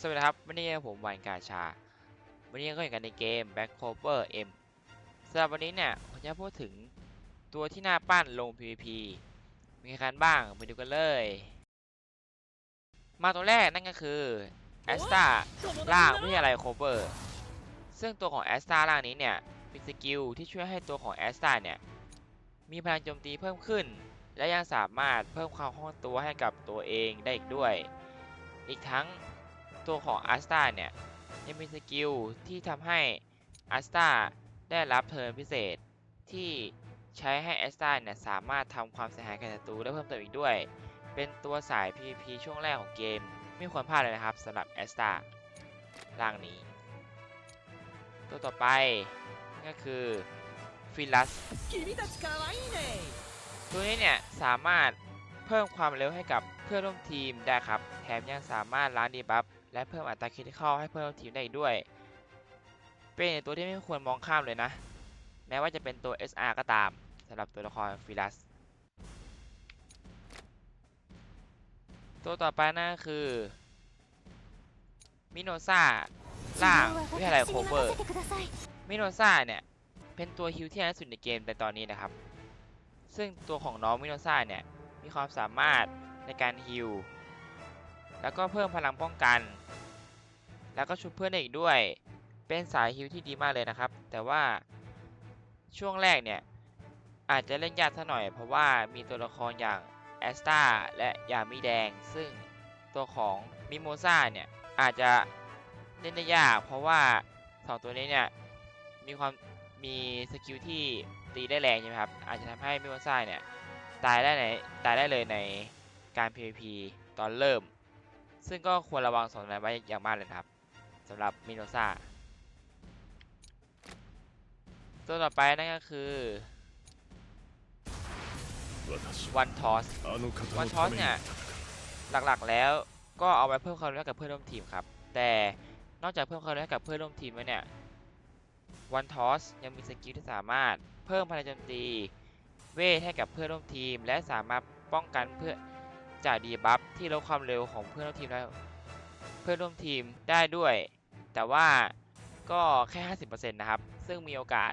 สวัสดีครับ วันนี้ผมวานกาชา วันนี้ก็อยู่กันในเกม Back Cover M สำหรับวันนี้เนี่ยผมจะพูดถึงตัวที่น่าปั้นลง PVP มีใครบ้างไปดูกันเลย มาตัวแรกนั่นก็คือแอสตาล่างวิทยาลัยโคเ e อร์ซึ่งตัวของแอสตาล่างนี้เนี่ยมีสกิลที่ช่วยให้ตัวของแอสตาเนี่ยมีพลังโจมตีเพิ่มขึ้น และยังสามารถเพิ่มความคล่องตัวให้กับตัวเองได้อีกด้วย อีกทั้ง ตัวของอัสตาเนี่ยยังมีสกิลที่ทำให้อัสตาได้รับเทิร์นพิเศษ ที่ใช้ให้อัสตาเนี่ยสามารถทำความเสียหายแก่ศัตรูได้เพิ่มเติมอีกด้วย เป็นตัวสาย PVP ช่วงแรกของเกม ไม่ควรพลาดเลยนะครับสำหรับอัสตาร่างนี้ ตัวต่อไปก็คือฟิลัสตัวนี้เนี่ยสามารถเพิ่มความเร็วให้กับเพื่อนร่วมทีมได้ครับ แถมยังสามารถล้างดีบัฟ และเพิ่มอัตราคริติคอลให้เพื่อนร่วมทีมได้อีกด้วย เป็นตัวที่ไม่ควรมองข้ามเลยนะ แม้ว่าจะเป็นตัว SR ก็ตามสำหรับตัวละครฟิลัส ตัวต่อไปนั่นคือ มิโนซาล่างวิทยาลัยโคเวอร์ มิโนซาเนี่ย เป็นตัวฮิลที่ดีที่สุดในเกมในตอนนี้นะครับ ซึ่งตัวของน้องมิโนซาเนี่ย มีความสามารถในการฮิล แล้วก็เพิ่มพลังป้องกัน แล้วก็ชุบเพื่อนอีกด้วย เป็นสายฮิลที่ดีมากเลยนะครับ แต่ว่าช่วงแรกเนี่ยอาจจะเล่นยากสักหน่อย เพราะว่ามีตัวละครอย่างแอสตาและยามิแดง ซึ่งตัวของมิโมซาเนี่ยอาจจะเล่นได้ยาก เพราะว่าสองตัวนี้เนี่ยมีความมีสกิลที่ตีได้แรงใช่ไหมครับ อาจจะทำให้มิโมซ่าเนี่ยตายได้ในตายได้เลยในการ PVP ตอนเริ่ม ซึ่งก็ควรระวังสองตันไว้อย่างมากเลยครับสำหรับมิโนซาตัวต่อไปนั่นก็คือวันทอสวันทอสเนี่ยหลักๆแล้วก็เอาไว้เพิ่มความเร็วกับเพื่อนร่วมทีมครับ แต่นอกจากเพิ่มความเร็วกับเพื่อนร่วมทีมแล้วเนี่ยวันทอสยังมีสกิลที่สามารถเพิ่มพลังโจมตี เวทให้กับเพื่อนร่วมทีม และสามารถป้องกันเพื่อ จากดีบัฟที่ลดความเร็วของเพื่อนร่วมทีมแล้วเพื่อนร่วมทีมได้ด้วย แต่ว่าก็แค่ 50%นะครับ ซึ่งมีโอกาส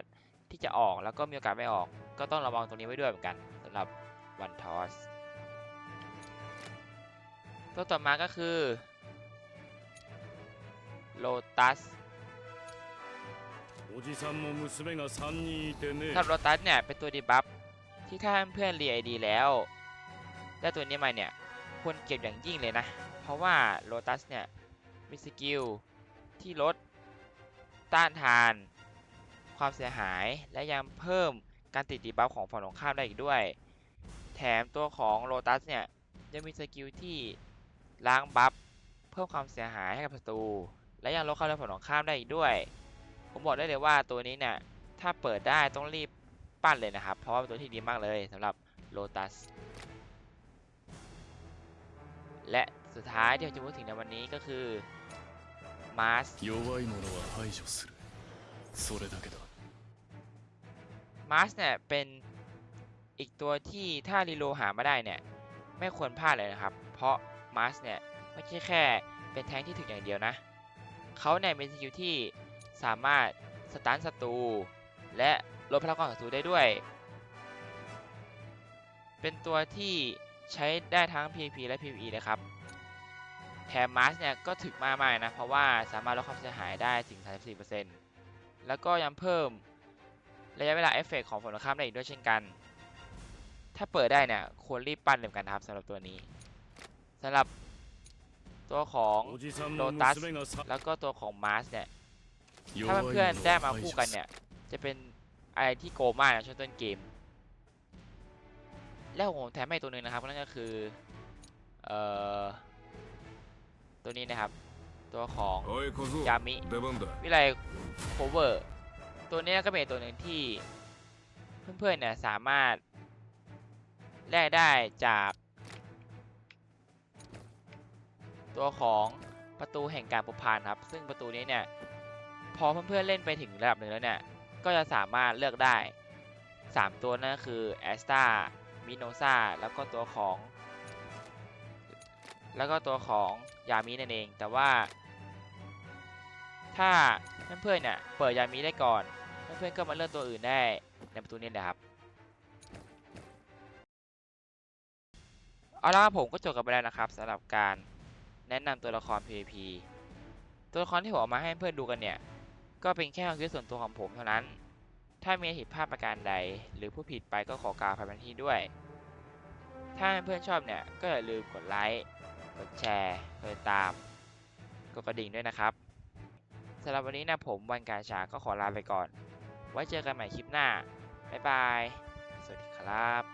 ที่จะออกแล้วก็มีโอกาสไม่ออก ก็ต้องระวังตรงนี้ไว้ด้วยเหมือนกันสำหรับวันทอสตัวต่อมาก็คือโลตัสถ้าโลตัสเนี่ยเป็นตัวดีบัฟที่ถ้าเพื่อนเรียดีแล้ว ได้ตัวนี้มาเนี่ยควรเก็บอย่างยิ่งเลยนะ เพราะว่าโลตัสเนี่ยมีสกิลที่ลดต้านทาน ความเสียหายและยังเพิ่มการติดดีบัฟของฝั่งตรงข้ามได้อีกด้วย แถมตัวของโลตัสเนี่ยยังมีสกิลที่ล้างบัฟเพิ่มความเสียหายให้กับศัตรูและยังลดความเร็วฝั่งตรงข้ามได้อีกด้วย ผมบอกได้เลยว่าตัวนี้เนี่ยถ้าเปิดได้ต้องรีบปั้นเลยนะครับ เพราะว่าเป็นตัวที่ดีมากเลยสำหรับโลตัส และสุดท้ายที่เราจะพูดถึงในวันนี้ก็คือมาสมาสเนี่ยเป็นอีกตัวที่ถ้าลีโลหามาได้เนี่ย ไม่ควรพลาดเลยนะครับ เพราะมาสเนี่ย ไม่ใช่แค่เป็นแทงที่ถึกอย่างเดียวนะ เขาเนี่ยเป็นสกิลที่สามารถสตันศัตรูและลดพลังของศัตรูได้ด้วย เป็นตัวที่ ใช้ได้ทั้ง PVP และ PVE เลยครับ แถมมาร์สเนี่ยก็ถึกมากๆนะ เพราะว่าสามารถลดความเสียหายได้ถึง 34%แล้วก็ยังเพิ่มระยะเวลาเอฟเฟกของฝนกข้ามได้อีกด้วยเช่นกัน ถ้าเปิดได้เนี่ยควรรีบปั้นเร็วกันครับสำหรับตัวนี้สำหรับตัวของโลตัสแล้วก็ตัวของมาร์สเนี่ยถ้าเพื่อนๆได้มาคู่กันเนี่ย จะเป็นอะไรที่โกมากนะช่วงต้นเกม แล้วผมแถมให้ตัวหนึ่งนะครับนั่นก็คือเอ่อตัวนี้นะครับ ตัวของยามิวิไลโคเวอร์ตัวนี้ก็เป็นตัวหนึ่งที่เพื่อนๆเนี่ยสามารถแลกได้จาก ตัวของประตูแห่งการปุพานครับ ซึ่งประตูนี้เนี่ยพอเพื่อนๆเล่นไปถึงระดับหนึ่งแล้วเนี่ย ก็จะสามารถเลือกได้ 3 ตัวนั่นคือแอสตา มิโนซาแล้วก็ตัวของ แล้วก็ตัวของยามินั่นเอง แต่ว่า ถ้าเพื่อนๆเนี่ยเปิดยามีได้ก่อน เพื่อนๆก็มาเลือกตัวอื่นได้ในประตูนี้เลยครับเอาละผมก็จบกันไปแล้วนะครับสำหรับการแนะนำตัวละคร PVP ตัวละครที่ผมเอามาให้เพื่อนดูกันเนี่ย ก็เป็นแค่ความคิดส่วนตัวของผมเท่านั้น ถ้ามีผิดพลาดประการใด หรือผู้ผิดไปก็ขอกราบผ่านที่ด้วย ถ้าเพื่อนชอบเนี่ย ก็อย่าลืมกดไลค์ กดแชร์กดติดตาม กดกระดิ่งด้วยนะครับสำหรับวันนี้นะผมวันการชาก็ขอลาไปก่อน ไว้เจอกันใหม่คลิปหน้า บ๊ายบาย สวัสดีครับ